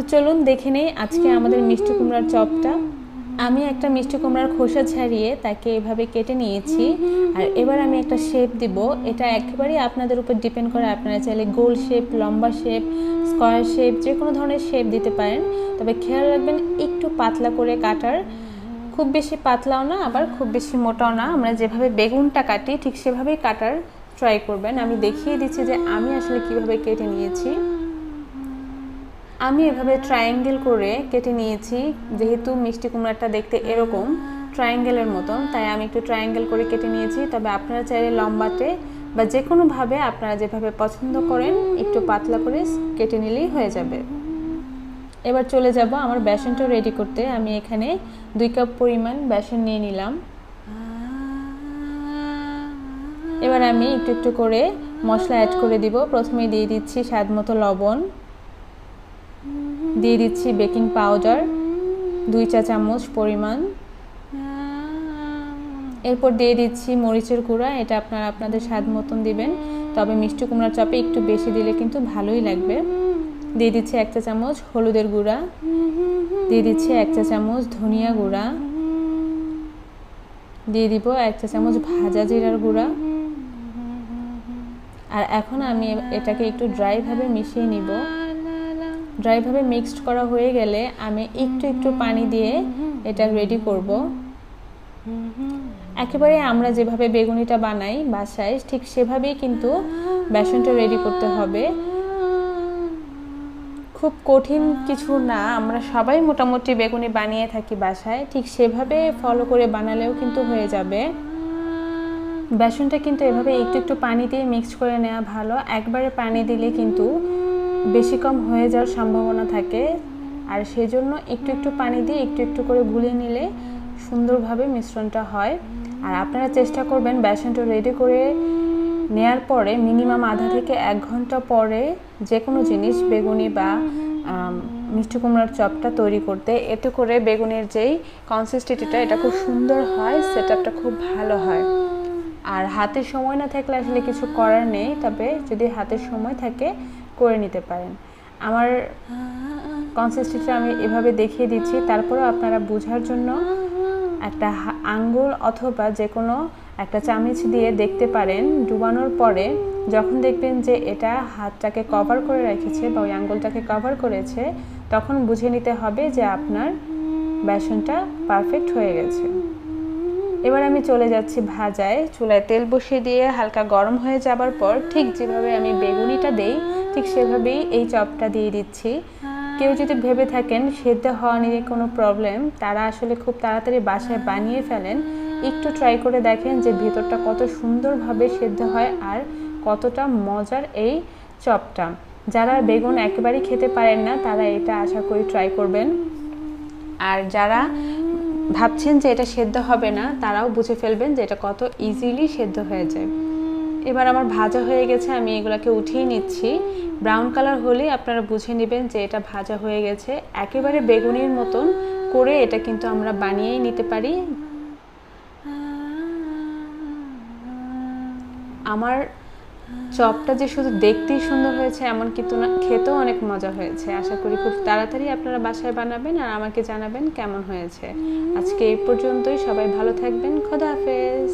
তো চলুন দেখে নেই আজকে আমাদের মিষ্টি কুমড়ার চপটা। আমি একটা মিষ্টি কুমড়ার খোসা ছাড়িয়ে তাকে এভাবে কেটে নিয়েছি। আর এবার আমি একটা শেপ দিব। এটা একেবারেই আপনাদের উপর ডিপেন্ড করে। আপনারা চাইলে গোল শেপ লম্বা শেপ স্কোয়ার শেপ যে কোনো ধরনের শেপ দিতে পারেন। তবে খেয়াল রাখবেন, একটু পাতলা করে কাটার। খুব বেশি পাতলাও না, আবার খুব বেশি মোটাও না। আমরা যেভাবে বেগুনটা কাটি, ঠিক সেভাবেই কাটার ট্রাই করবেন। আমি দেখিয়ে দিচ্ছি যে আমি আসলে কীভাবে কেটে নিয়েছি। আমি এভাবে ট্রায়াঙ্গেল করে কেটে নিয়েছি, যেহেতু মিষ্টি কুমড়াটা দেখতে এরকম ট্রায়াঙ্গেলের মতন, তাই আমি একটু ট্রায়াঙ্গেল করে কেটে নিয়েছি। তবে আপনারা চাইলে লম্বাটে বা যে কোনোভাবে আপনারা যেভাবে পছন্দ করেন, একটু পাতলা করে কেটে নিলেই হয়ে যাবে। এবার চলে যাব আমার বেসনটা রেডি করতে। আমি এখানে দুই কাপ পরিমাণ বেসন নিয়ে নিলাম। এবার আমি একটু একটু করে মশলা অ্যাড করে দিব। প্রথমে দিয়ে দিচ্ছি স্বাদ মতো লবণ। দিয়ে দিচ্ছি বেকিং পাউডার, দুই চা চামচ পরিমাণ। এরপর দিয়ে দিচ্ছি মরিচের গুঁড়া, এটা আপনারা আপনাদের স্বাদ মতন দিবেন। তবে মিষ্টি কুমড়ার চপে একটু বেশি দিলে কিন্তু ভালোই লাগবে। দিয়ে দিচ্ছি এক চা চামচ হলুদের গুঁড়া। দিয়ে দিচ্ছি এক চা চামচ ধনিয়া গুঁড়া। দিয়ে দিব এক চা চামচ ভাজা জিরার গুঁড়া। আর এখন আমি এটাকে একটু ড্রাইভাবে মিশিয়ে নিব। ড্রাইভাবে মিক্সড করা হয়ে গেলে আমি একটু একটু পানি দিয়ে এটা রেডি করব। একেবারে আমরা যেভাবে বেগুনিটা বানাই বাসায় ঠিক সেভাবেই কিন্তু বেসনটা রেডি করতে হবে। খুব কঠিন কিছু না আমরা সবাই মোটামুটি বেগুনি বানিয়ে থাকি বাসায় ঠিক সেভাবে ফলো করে বানালেও কিন্তু হয়ে যাবে। বেসনটা কিন্তু এভাবে একটু একটু পানি দিয়ে মিক্সড করে নেওয়া ভালো একবারে পানি দিলে কিন্তু বেশি কম হয়ে যাওয়ার সম্ভাবনা থাকে। আর সেজন্য একটু একটু পানি দিয়ে একটু একটু করে গুলিয়ে নিলে সুন্দরভাবে মিশ্রণটা হয়। আর আপনারা চেষ্টা করবেন বেসনটা রেডি করে নেয়ার পরে মিনিমাম আধা থেকে এক ঘণ্টা পরে যে কোনো জিনিস, বেগুনি বা মিষ্টি কুমড়ার চপটা তৈরি করতে। এতে করে বেগুনের যেই কনসিস্টেন্সিটা এটা খুব সুন্দর হয় সেট খুব ভালো হয়। আর হাতে সময় না থাকলে আসলে কিছু করার নেই, তবে যদি হাতে সময় থাকে করে নিতে পারেন। আমার কনসিস্টেন্সি আমি এভাবে দেখিয়ে দিচ্ছি, তারপরেও আপনারা বোঝার জন্য একটা আঙ্গুল অথবা যে কোনো একটা চামিচ দিয়ে দেখতে পারেন। ডুবানোর পরে যখন দেখবেন যে এটা হাতটাকে কভার করে রেখেছে বা ওই আঙ্গুলটাকে কভার করেছে, তখন বুঝে নিতে হবে যে আপনার বেসনটা পারফেক্ট হয়ে গেছে। এবার আমি চলে যাচ্ছি ভাজায়। চুলায় তেল বসিয়ে দিয়ে হালকা গরম হয়ে যাবার পর ঠিক যেভাবে আমি বেগুনিটা দেই, ঠিক সেভাবেই এই চপটা দিয়ে দিচ্ছি। কেউ যদি ভেবে থাকেন সেদ্ধ হওয়া নিয়ে কোনো প্রবলেম তারা আসলে খুব তাড়াতাড়ি বাসায় বানিয়ে ফেলেন। একটু ট্রাই করে দেখেন যে ভেতরটা কত সুন্দরভাবে সেদ্ধ হয় আর কতটা মজার এই চপটা। যারা বেগুন একেবারেই খেতে পারেন না, তারা এটা আশা করি ট্রাই করবেন। আর যারা ভাবছেন যে এটা সেদ্ধ হবে না, তারাও বুঝে ফেলবেন যে এটা কত ইজিলি সেদ্ধ হয়ে যায়। এবার আমার ভাজা হয়ে গেছে, আমি এগুলোকে উঠিয়ে নিচ্ছি। ব্রাউন কালার হলেই আপনারা বুঝে নেবেন যে এটা ভাজা হয়ে গেছে। একেবারে বেগুনির মতন করে এটা কিন্তু আমরা বানিয়েই নিতে পারি। আমার চপটা যে শুধু দেখতেই সুন্দর হয়েছে, এমন কিন্তু না, খেতেও অনেক মজা হয়েছে। আশা করি খুব তাড়াতাড়ি আপনারা বাসায় বানাবেন আর আমাকে জানাবেন কেমন হয়েছে। আজকে এই পর্যন্তই, সবাই ভালো থাকবেন, খোদা হাফেজ।